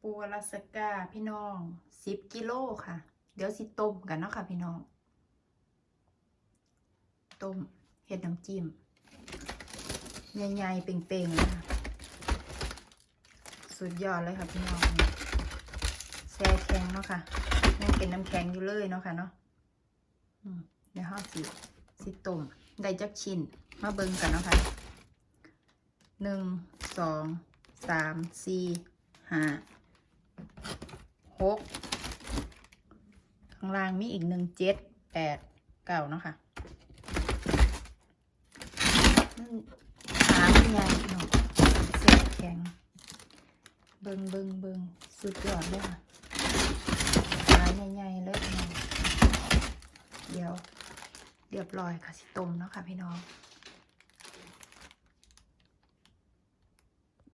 ปูอลาสกาพี่น้องสิบกิโลค่ะ เดี๋ยวสิต้มกันเนาะค่ะพี่น้อง ต้มเห็ดน้ำจิ้มใหญ่ๆเป่งๆค่ะสุดยอดเลยค่ะพี่น้องแช่แข็งเนาะค่ะยังเป็นน้ำแข็งอยู่เลยเนาะค่ะเนาะเดี๋ยวห้าสิสิต้มได้จักชิ้นมาเบิ่งกันเนาะค่ะหนึ่งสองสามสี่ห้า หกข้างล่างมีอีกหนึ่งเจ็ดแปดเก้าเนาะค่ะมันขามันใหญ่เนาะเสียแข็ง เบิงเบิงเบิงสุดยอดเลยค่ะขาใหญ่ๆเลยเดี๋ยวเรียบร้อยค่ะสิตมเนาะค่ะพี่น้อง